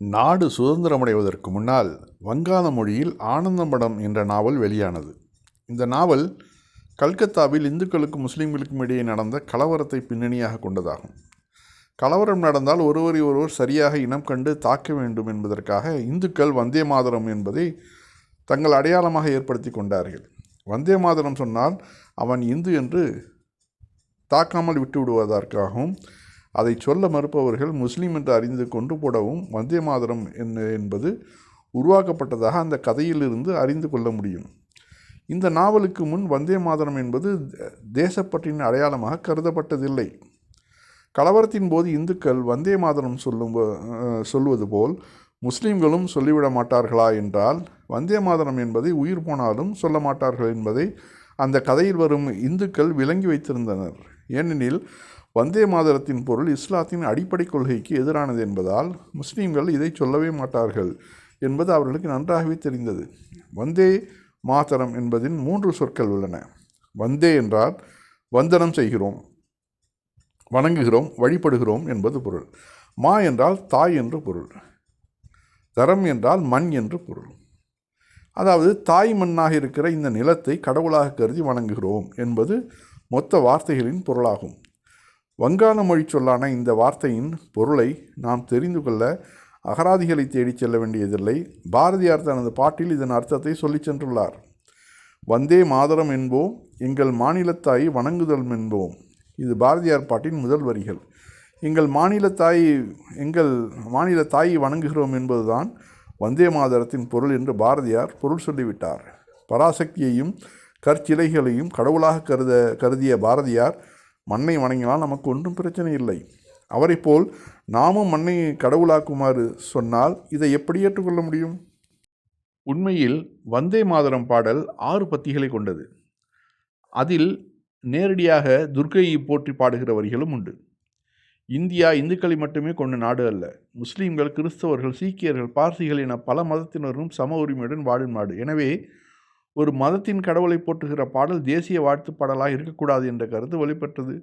நாடு சுதந்திரமடைவதற்கு முன்னால் வங்காள மொழியில் ஆனந்தமடம் என்ற நாவல் வெளியானது. இந்த நாவல் கல்கத்தாவில் இந்துக்களுக்கும் முஸ்லீம்களுக்கும் இடையே நடந்த கலவரத்தை பின்னணியாக கொண்டதாகும். கலவரம் நடந்தால் ஒருவரை ஒருவர் சரியாக இனம் கண்டு தாக்க வேண்டும் என்பதற்காக இந்துக்கள் வந்தே மாதரம் என்பதை தங்கள் அடையாளமாக ஏற்படுத்தி கொண்டார்கள். வந்தே மாதரம் சொன்னால் அவன் இந்து என்று தாக்காமல் விட்டு விடுவதற்காகவும் அதை சொல்ல மறுப்பவர்கள் முஸ்லீம் என்று அறிந்து கொண்டு போடவும் வந்தே மாதரம் என்ன என்பது உருவாக்கப்பட்டதாக அந்த கதையிலிருந்து அறிந்து கொள்ள முடியும். இந்த நாவலுக்கு முன் வந்தே மாதரம் என்பது தேசப்பற்றின் அடையாளமாக கருதப்பட்டதில்லை. கலவரத்தின் போது இந்துக்கள் வந்தே மாதரம் சொல்லும் சொல்வது போல் முஸ்லீம்களும் சொல்லிவிட மாட்டார்களா என்றால் வந்தே மாதரம் என்பதை உயிர் போனாலும் சொல்ல மாட்டார்கள் என்பதை அந்த கதையில் வரும் இந்துக்கள் விளங்கி வைத்திருந்தனர். ஏனெனில் வந்தே மாதரத்தின் பொருள் இஸ்லாத்தின் அடிப்படை கொள்கைக்கு எதிரானது என்பதால் முஸ்லீம்கள் இதை சொல்லவே மாட்டார்கள் என்பது அவர்களுக்கு நன்றாகவே தெரிந்தது. வந்தே மாதரம் என்பதின் மூன்று சொற்கள் உள்ளன. வந்தே என்றால் வந்தனம் செய்கிறோம் வணங்குகிறோம் வழிபடுகிறோம் என்பது பொருள். மா என்றால் தாய் என்று பொருள். தரம் என்றால் மண் என்று பொருள். அதாவது தாய் மண்ணாக இருக்கிற இந்த நிலத்தை கடவுளாக கருதி வணங்குகிறோம் என்பது மொத்த வார்த்தைகளின் பொருளாகும். வங்காள மொழி சொல்லான இந்த வார்த்தையின் பொருளை நாம் தெரிந்து கொள்ள அகராதிகளை தேடிச் செல்ல வேண்டியதில்லை. பாரதியார் தனது பாட்டில் இதன் அர்த்தத்தை சொல்லிச் சென்றுள்ளார். வந்தே மாதரம் என்போம் எங்கள் மாநிலத்தாயை வணங்குதல் என்போம் இது பாரதியார் பாட்டின் முதல் வரிகள். எங்கள் மாநில தாய் எங்கள் மாநில தாயை வணங்குகிறோம் என்பதுதான் வந்தே மாதரத்தின் பொருள் என்று பாரதியார் பொருள் சொல்லிவிட்டார். பராசக்தியையும் கற்சிலைகளையும் கடவுளாக கருத கருதிய பாரதியார் மண்ணை வணங்கினால் நமக்கு ஒன்றும் பிரச்சனை இல்லை. அவரை போல் நாமும் மண்ணை கடவுளாக்குமாறு சொன்னால் இதை எப்படி ஏற்றுக்கொள்ள முடியும்? உண்மையில் வந்தே மாதரம் பாடல் ஆறு பத்திகளை கொண்டது. அதில் நேரடியாக துர்க்கையை போற்றி பாடுகிற வரிகளும் உண்டு. இந்தியா இந்துக்களை மட்டுமே கொண்ட நாடு அல்ல. முஸ்லீம்கள் கிறிஸ்தவர்கள் சீக்கியர்கள் பார்சிகள் என பல மதத்தினரும் சம உரிமையுடன் வாழும் நாடு. எனவே ஒரு மதத்தின் கடவுளை போற்றுகிற பாடல் தேசிய வாழ்த்து பாடலாக இருக்கக்கூடாது என்ற கருத்து வெளிப்பட்டது.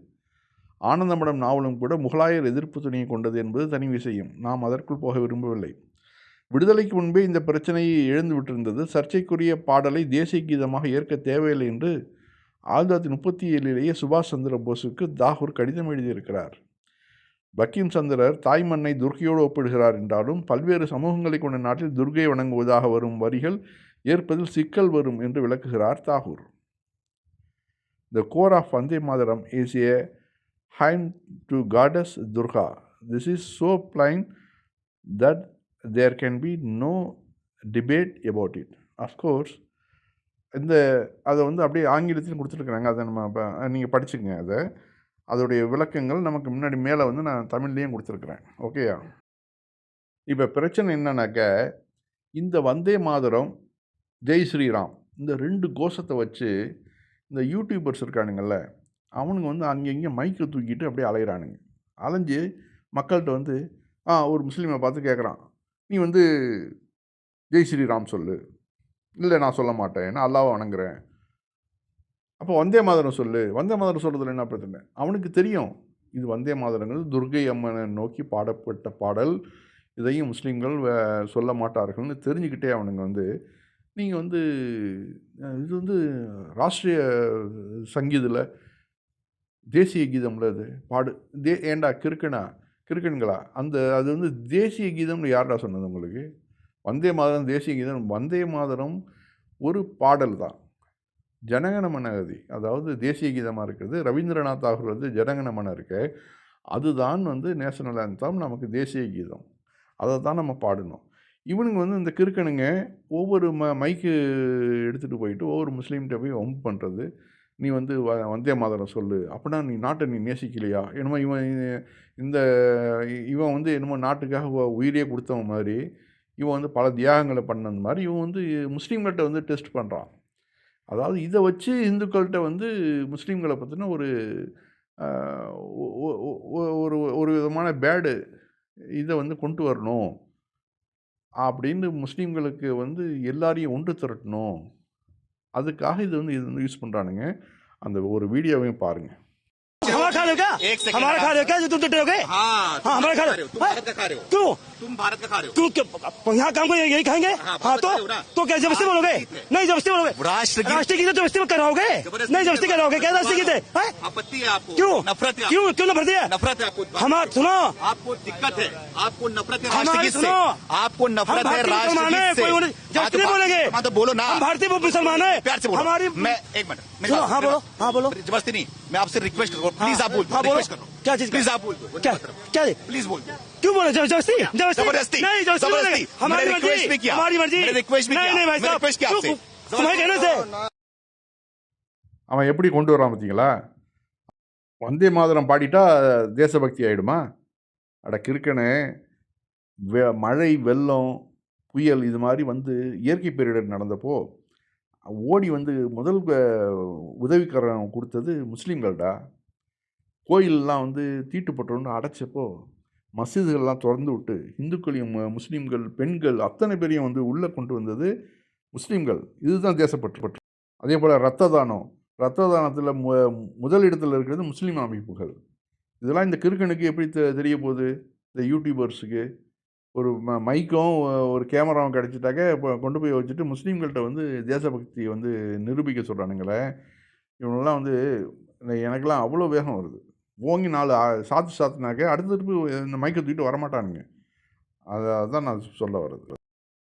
ஆனந்தமடம் நாவலும் கூட முகலாயர் எதிர்ப்பு துணியை கொண்டது என்பது தனி விஷயம். நாம் அதற்குள் போக விரும்பவில்லை. விடுதலைக்கு முன்பே இந்த பிரச்சனையை எழுந்து விட்டிருந்தது. சர்ச்சைக்குரிய பாடலை தேசிய கீதமாக ஏற்க தேவையில்லை என்று ஆயிரத்தி தொள்ளாயிரத்தி முப்பத்தி ஏழிலேயே சுபாஷ் சந்திர போஸுக்கு தாகூர் கடிதம் எழுதியிருக்கிறார். பக்கீம் சந்திரர் தாய் மண்ணை துர்கையோடு ஒப்பிடுகிறார் என்றாலும் பல்வேறு சமூகங்களை கொண்ட நாட்டில் துர்கை வணங்குவதாக வரும் வரிகள் ஏற்பதில் சிக்கல் வரும் என்று விளக்குகிறார் Tagore. The core of Vande Mataram is a hymn to goddess Durga this is so plain that there can be no debate about it of course இந்த அதை வந்து அப்படியே ஆங்கிலத்திலும் கொடுத்துருக்குறாங்க. அதை நம்ம நீங்கள் படிச்சுக்கங்க அதை. அதோடைய விளக்கங்கள் நமக்கு முன்னாடி மேலே வந்து நான் தமிழ்லேயும் கொடுத்துருக்குறேன். ஓகேயா இப்போ பிரச்சனை என்னன்னாக்க இந்த வந்தே மாதரம் ஜெய் ஸ்ரீராம். இந்த ரெண்டு கோஷத்தை வச்சு இந்த யூடியூபர்ஸ் இருக்கானுங்கள்ல அவனுங்க வந்து அங்கங்கே மைக்கை தூக்கிட்டு அப்படியே அலையிறானுங்க. அலைஞ்சு மக்கள்கிட்ட வந்து ஆ ஒரு முஸ்லீமை பார்த்து கேட்குறான் நீ வந்து ஜெய் ஸ்ரீராம் சொல்லு. இல்லை நான் சொல்ல மாட்டேன். நான் அல்லாவை வணங்குறேன். அப்போ வந்தே மாதரம் சொல்லு. வந்தே மாதரம் சொல்கிறதுல என்ன பிரச்சனை? அவனுக்கு தெரியும். இது வந்தே மாதரங்கள். துர்கை அம்மனை நோக்கி பாடப்பட்ட பாடல். இதையும் முஸ்லீம்கள் சொல்ல மாட்டார்கள்னு தெரிஞ்சுக்கிட்டே அவனுங்க வந்து நீங்கள் வந்து இது வந்து ராஷ்ட்ரிய சங்கீதில் தேசிய கீதம்ல அது பாடு தே ஏண்டா கிறுக்கனா கிறுக்கன்களா? அந்த அது வந்து தேசிய கீதம்னு யார்டா சொன்னது உங்களுக்கு? வந்தே மாதரம் தேசிய கீதம் வந்தே மாதரம் ஒரு பாடல் தான். ஜனகணமனதி அதாவது தேசிய கீதமாக இருக்கிறது ரவீந்திரநாத் தாகூர் வந்து ஜனகணமன இருக்கு. அதுதான் வந்து நேஷனல் ஆந்தம் நமக்கு தேசிய கீதம். அதை தான் நம்ம பாடணும். இவனுங்க வந்து இந்த கிறுக்கனுங்க ஒவ்வொரு ம மைக்கு எடுத்துகிட்டு போயிட்டு ஒவ்வொரு முஸ்லீம்கிட்ட போய் வம்பு பண்ணுறது நீ வந்து வ வந்தே மாதரம் சொல்லு. அப்படின்னா நீ நாட்டை நீ நேசிக்கலையா? என்னமோ இவன் இந்த இவன் வந்து என்னமோ நாட்டுக்காக உயிரே கொடுத்தவன் மாதிரி இவன் வந்து பல தியாகங்களை பண்ணது மாதிரி இவன் வந்து முஸ்லீம்கள்கிட்ட வந்து டெஸ்ட் பண்ணுறான் அதாவது இதை வச்சு இந்துக்கள்கிட்ட வந்து முஸ்லீம்களை பற்றின ஒரு ஒரு ஒரு விதமான பேடு இதை வந்து கொண்டு வரணும். அப்படின்னு முஸ்லீம்களுக்கு வந்து எல்லாரையும் ஒன்று திரட்டணும். அதுக்காக இது வந்து இது வந்து யூஸ் பண்ணுறானுங்க அந்த ஒரு வீடியோவையும் பாருங்கள் एक सेकंड हमारा खा रहे हो क्या जो तुम टूटे हो गए? हाँ हाँ, हमारा खा रहे रहे हो हो। तुम भारत का खा रहे हो। क्यों? तुम भारत का खा रहे हो। क्यों क्यों यहाँ काम को यही खाएँगे? हाँ, हाँ तो। तो क्या ज़बरदस्ती बोलोगे? नहीं ज़बरदस्ती बोलोगे। राष्ट्रगीत- राष्ट्रीय गीत ज़बरदस्ती कराओगे। नहीं ज़बरदस्ती कराओगे क्या राष्ट्रीय गीत है? आपत्ति है आपको। क्यों? नफरत क्यों? क्यों नफरत है? नफरत है आपको। हमार सुनो। आपको दिक्कत है। आपको नफरत है से सुनो। आपको नफरत है हैं, हाँ, ज़बरदस्ती तो बोलेंगे। हाँ तो बोलो ना। भारतीय मुसलमान हैं। प्यार से बोलो। हमारी मैं एक मिनट हाँ बोलो, हाँ बोलो। ज़बरदस्ती नहीं मैं आपसे रिक्वेस्ट करूँ। हाँ, प्लीज़ आप बोल हाँ बोलो रिक्वेस्ट करो क्या चीज प्लीज आप बोल दो क्या क्या दे? प्लीज बोल दो क्यों बोले जबर- जबरदस्ती जबरदस्ती जबरदस्ती नहीं जबरदस्ती बोलेंगे जबरदस्ती हमारी मैंने रिक्वेस्ट मर्जी भी किया हमारी मर्जी मैंने रिक्वेस्ट भी नहीं किया नहीं भाई मैंने साहब रिक्वेस्ट किया क्यों- आपसे तुम्हारे कहने से அவன் எப்படி கொண்டு வரான் பார்த்தீங்களா வந்தே மாதரம் பாடிட்டா தேசபக்தி ஆயிடுமா அட கிறுக்கனே வெ மழை வெள்ளம் புயல் இது மாதிரி வந்து இயற்கை பேரிடர் நடந்தப்போ ஓடி வந்து முதல் அஹ், உதவிக்கரம் கொடுத்தது முஸ்லீம்கள்டா கோயிலெலாம் வந்து தீட்டுப்பட்டோன்னு அடைச்சப்போ மசீதுகள்லாம் திறந்து விட்டு இந்துக்களையும் முஸ்லீம்கள் பெண்கள் அத்தனை பேரையும் வந்து உள்ளே கொண்டு வந்தது முஸ்லீம்கள். இதுதான் தேசப்பற்று. பற்று அதே போல் ரத்த தானம் ரத்த தானத்தில் மு முதல் இருக்கிறது முஸ்லீம் அமைப்புகள். இதெல்லாம் இந்த கிறுக்கனுக்கு எப்படி தெ தெரிய போகுது? இந்த யூடியூபர்ஸுக்கு ஒரு ம மைக்கும் ஒரு கேமராவும் கிடச்சிட்டாக்க இப்போ கொண்டு போய் வச்சுட்டு முஸ்லீம்கள்கிட்ட வந்து தேசபக்தியை வந்து நிரூபிக்க சொல்கிறானுங்களே இவங்கெல்லாம் வந்து எனக்கெல்லாம் அவ்வளோ வேகம் வருது. ஓங்கி நாலு சாத்து சாத்துனாக்க அடுத்த திருப்பி இந்த மைக்கை தூக்கிட்டு வரமாட்டானுங்க. அதை தான் நான் சொல்ல வர்றது.